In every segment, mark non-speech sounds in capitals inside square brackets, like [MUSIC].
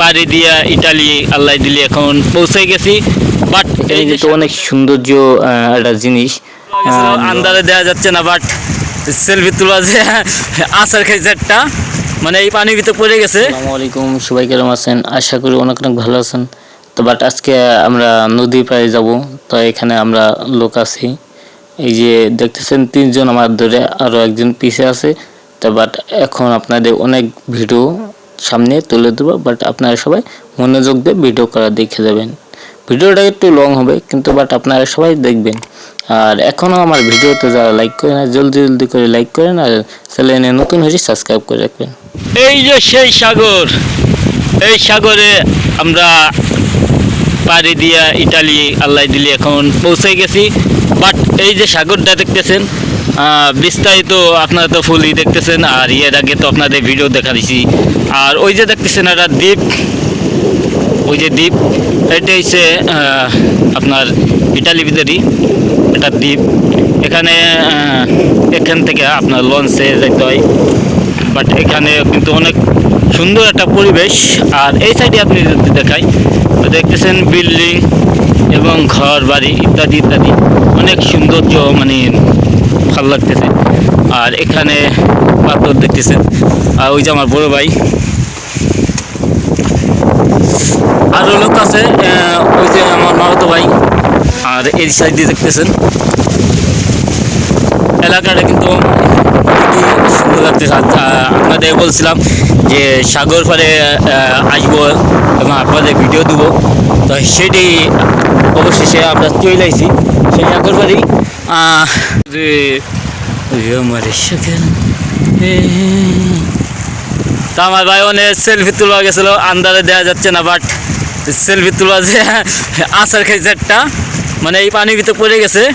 পাড়ি দিয়া ইটালি আল্লাহ দিলি এখন পৌঁছে গেছি। বাট এখানে কিন্তু অনেক সৌন্দর্য একটা জিনিস। আন্দারে দেওয়া যাচ্ছে না বাট সেলফি তোলা যে [LAUGHS] আসার খাইছে একটা। মানে এই পানির ভিতরে পড়ে গেছে। আসসালামু আলাইকুম সবাই কেমন আছেন? আশা করি অনেক অনেক ভালো আছেন। তো বাট আজকে আমরা নদী পাড়ে যাব তো এখানে আমরা লোক আছি। এই যে দেখতেছেন তিনজন আমার ধরে আরও একজন পিছে আছে। তো বাট এখন আপনাদের অনেক ভিডিও সামনে তুলে দেবো বাট আপনারা সবাই মনোযোগ দিয়ে ভিডিও করা দেখে যাবেন। ভিডিওটা একটু লং হবে, কিন্তু বাট আপনারা সবাই দেখবেন। আর এখনও আমার ভিডিওতে যারা লাইক করেন না, জলদি জলদি করে লাইক করেন আর চ্যানেলে নতুন হয়েছে সাবস্ক্রাইব করে রাখবেন। এই যে সেই সাগর, এই সাগরে আমরা পাড়ি দিয়া ইটালি আল্লাহ দিলি এখন পৌঁছে গেছি। বাট এই যে সাগরটা দেখতেছেন বিস্তারিত আপনারা তো ফুলই দেখতেছেন, আর ইয়ের আগে তো আপনাদের ভিডিও দেখা দিছি। আর ওই যে দেখতেছেন একটা দ্বীপ, ওই যে দ্বীপ, এটা হচ্ছে আপনার ইটালি ভিতরই একটা দ্বীপ। এখানে এখান থেকে আপনার লঞ্চে যেতে হয়। বাট এখানে কিন্তু অনেক সুন্দর একটা পরিবেশ। আর এই সাইডে আপনি যদি দেখাই দেখতেছেন বিল্ডিং এবং ঘর বাড়ি ইত্যাদি ইত্যাদি। অনেক সৌন্দর্য মানে ভালো লাগতেছে। আর এখানে পাথর দেখতেছেন। আর ওই যে আমার বড় ভাই। আরও লোক আছে ওই যে আমার মামাতো ভাই। আর এই সাইড দিয়ে দেখতেছেন। এলাকাটা কিন্তু সুন্দর লাগতেছে। আপনাদের বলছিলাম যে সাগর পাড়ে আসব এবং আপনাদের ভিডিও দেবো। তো সেটি অবশেষে আমরা চলে আইছি সেই সাগর পাড়ি আমার সাগর তা আমার ভাই অনেক সেলফি তোলা গেছিল আন্দারে দেওয়া যাচ্ছে না বাট সেলফি তোলা যে [LAUGHS] আসার খাইছে একটা মানে এই পানির ভিতরে পড়ে গেছে। [LAUGHS]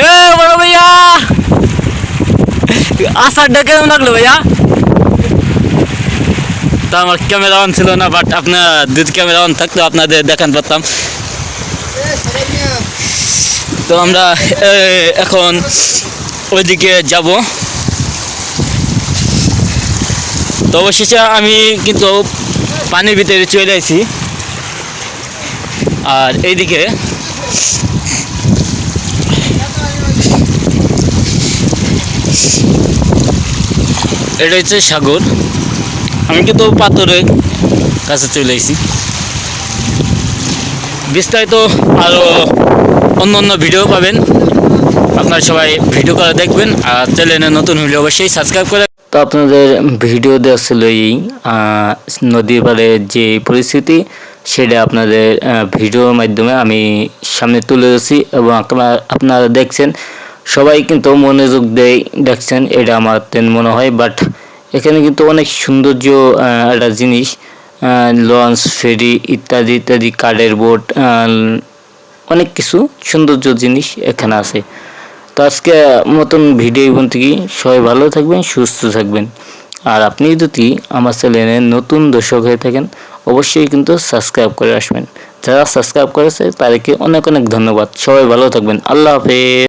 এ বড় ভাইয়া! কেমন লাগল ভাইয়া? তা আমার ক্যামেরা অন ছিল না বাট আপনার দুধ ক্যামেরা অন থাকতো আপনাদের দেখান পারতাম। তো আমরা এখন ওইদিকে যাব। তো অবশেষে আমি কিন্তু পানির ভিতরে চলে আসি আর এইদিকে এটা হচ্ছে সাগর। আমি কিন্তু পাথরের কাছে চলে এসেছি বিস্তারিত আরও অন্য অন্য ভিডিও পাবেন। আপনারা সবাই ভিডিও করে দেখবেন আর চ্যানেলে নতুন হলে অবশ্যই সাবস্ক্রাইব করে তো আপনাদের ভিডিও দেওয়া ছিল এই নদীর পাড়ে যে পরিস্থিতি, সেটা আপনাদের ভিডিওর মাধ্যমে আমি সামনে তুলে ধরছি এবং আপনারা আপনারা দেখছেন। সবাই কিন্তু মনোযোগ দেয় দেখছেন, এটা আমার মনে হয় বাট এখানে কিন্তু অনেক সৌন্দর্য একটা জিনিস। লঞ্চ, ফেরি ইত্যাদি ইত্যাদি, কাঠের বোট অনেক কিছু সৌন্দর্য জিনিস এখানে আছে। তো আজকে মতন ভিডিও এবং থেকে সবাই ভালো থাকবেন, সুস্থ থাকবেন। আর আপনি যদি আমার চ্যানেলে নতুন দর্শক হয়ে থাকেন, অবশ্যই কিন্তু সাবস্ক্রাইব করে আসবেন। যারা সাবস্ক্রাইব করেছে, তাদেরকে অনেক অনেক ধন্যবাদ। সবাই ভালো থাকবেন। আল্লাহ হাফেজ।